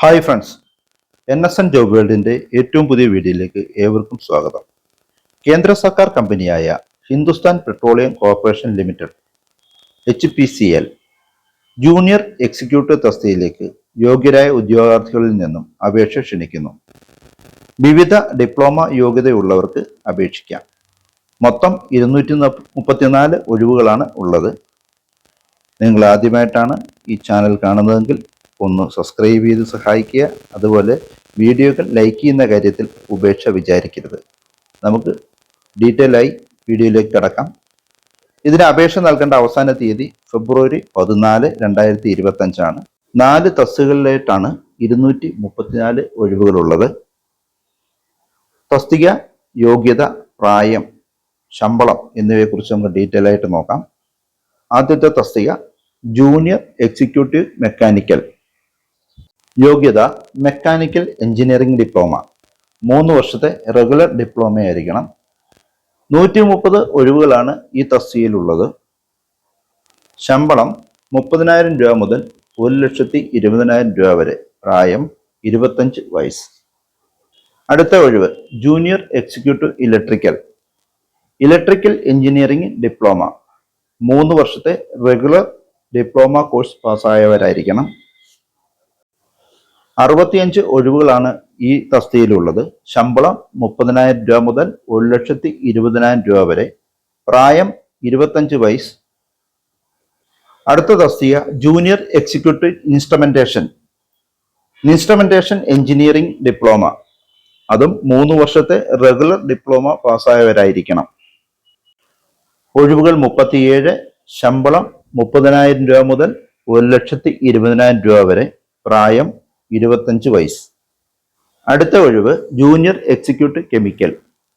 Hi friends N S N job വേൾഡിന്റെ ഏറ്റവും പുതിയ വീഡിയോയിലേക്ക് ഏവർക്കും സ്വാഗതം. കേന്ദ്ര സർക്കാർ കമ്പനിയായ Hindustan petroleum corporation limited H P C L junior executive തസ്തിയിലേക്ക് യോഗ്യരായ ഉദ്യോഗാർത്ഥികളിൽ നിന്നും അപേക്ഷ ക്ഷണിക്കുന്നു. വിവിധ ഡിപ്ലോമ യോഗ്യതയുള്ളവർക്ക് അപേക്ഷിക്കാം. മൊത്തം ഇരുന്നൂറ്റി മുപ്പത്തിനാല് ഒഴിവുകളാണ് ഉള്ളത്. നിങ്ങൾ ആദ്യമായിട്ടാണ് ഈ ചാനൽ കാണുന്നതെങ്കിൽ ഒന്ന് സബ്സ്ക്രൈബ് ചെയ്ത് സഹായിക്കുക. അതുപോലെ വീഡിയോകൾ ലൈക്ക് ചെയ്യുന്ന കാര്യത്തിൽ ഉപേക്ഷ വിചാരിക്കരുത്. നമുക്ക് ഡീറ്റെയിൽ ആയി വീഡിയോയിലേക്ക് കിടക്കാം. ഇതിന് അപേക്ഷ നൽകേണ്ട അവസാന തീയതി ഫെബ്രുവരി പതിനാല് രണ്ടായിരത്തി ഇരുപത്തി അഞ്ചാണ് നാല് തസ്തികളിലായിട്ടാണ് ഇരുന്നൂറ്റി മുപ്പത്തിനാല് ഒഴിവുകളുള്ളത്. തസ്തിക യോഗ്യത പ്രായം ശമ്പളം എന്നിവയെക്കുറിച്ച് നമുക്ക് ഡീറ്റെയിൽ ആയിട്ട് നോക്കാം. ആദ്യത്തെ തസ്തിക ജൂനിയർ എക്സിക്യൂട്ടീവ് മെക്കാനിക്കൽ യോഗ്യത മെക്കാനിക്കൽ എഞ്ചിനീയറിംഗ് ഡിപ്ലോമ മൂന്ന് വർഷത്തെ റെഗുലർ ഡിപ്ലോമ ആയിരിക്കണം. നൂറ്റി മുപ്പത് ഒഴിവുകളാണ് ഈ തസ്തികയിലുള്ളത്. ശമ്പളം മുപ്പതിനായിരം രൂപ മുതൽ ഒരു ലക്ഷത്തി ഇരുപതിനായിരം രൂപ വരെ. പ്രായം ഇരുപത്തഞ്ച് വയസ്സ്. അടുത്ത ഒഴിവ് junior executive electrical electrical engineering diploma മൂന്ന് വർഷത്തെ റെഗുലർ ഡിപ്ലോമ കോഴ്സ് പാസ്സായവരായിരിക്കണം അറുപത്തിയഞ്ച് ഒഴിവുകളാണ് ഈ തസ്തിയിലുള്ളത് ശമ്പളം മുപ്പതിനായിരം രൂപ മുതൽ ഒരു ലക്ഷത്തി ഇരുപതിനായിരം രൂപ വരെ. പ്രായം ഇരുപത്തഞ്ച് വയസ്സ്. അടുത്ത തസ്തിക junior executive instrumentation instrumentation engineering diploma അതും മൂന്ന് വർഷത്തെ റെഗുലർ ഡിപ്ലോമ പാസ്സായവരായിരിക്കണം. ഒഴിവുകൾ മുപ്പത്തിയേഴ് ശമ്പളം മുപ്പതിനായിരം രൂപ മുതൽ ഒരു ലക്ഷത്തി ഇരുപതിനായിരം രൂപ വരെ. പ്രായം ഇരുപത്തഞ്ച് വയസ്സ്. അടുത്ത ഒഴിവ് junior executive chemical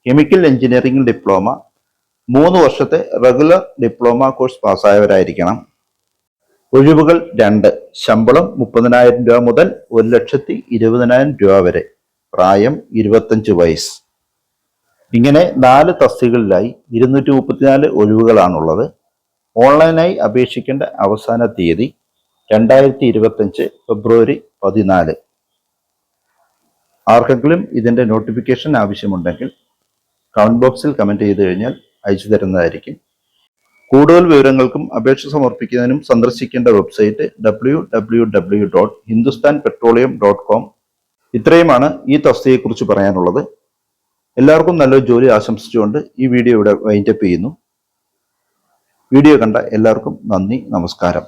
chemical engineering diploma മൂന്ന് വർഷത്തെ റെഗുലർ ഡിപ്ലോമ കോഴ്സ് പാസ്സായവരായിരിക്കണം. ഒഴിവുകൾ രണ്ട്. ശമ്പളം മുപ്പതിനായിരം രൂപ മുതൽ ഒരു ലക്ഷത്തി ഇരുപതിനായിരം രൂപ വരെ. പ്രായം ഇരുപത്തഞ്ച് വയസ്സ്. ഇങ്ങനെ നാല് തസ്തികളിലായി ഇരുന്നൂറ്റി മുപ്പത്തിനാല് ഒഴിവുകളാണുള്ളത്. ഓൺലൈനായി അപേക്ഷിക്കേണ്ട അവസാന തീയതി രണ്ടായിരത്തി ഇരുപത്തഞ്ച് ഫെബ്രുവരി പതിനാല്. ആർക്കെങ്കിലും ഇതിന്റെ നോട്ടിഫിക്കേഷൻ ആവശ്യമുണ്ടെങ്കിൽ കമന്റ് ബോക്സിൽ കമന്റ് ചെയ്ത് കഴിഞ്ഞാൽ അയച്ചു തരുന്നതായിരിക്കും. കൂടുതൽ വിവരങ്ങൾക്കും അപേക്ഷ സമർപ്പിക്കുന്നതിനും സന്ദർശിക്കേണ്ട website W W W dot Hindustan petroleum dot com ഇത്രയുമാണ് ഈ തസ്തിയെക്കുറിച്ച് പറയാനുള്ളത്. എല്ലാവർക്കും നല്ലൊരു ജോലി ആശംസിച്ചുകൊണ്ട് ഈ വീഡിയോ ഇവിടെ വൈൻഡപ്പ് ചെയ്യുന്നു. വീഡിയോ കണ്ട എല്ലാവർക്കും നന്ദി നമസ്കാരം.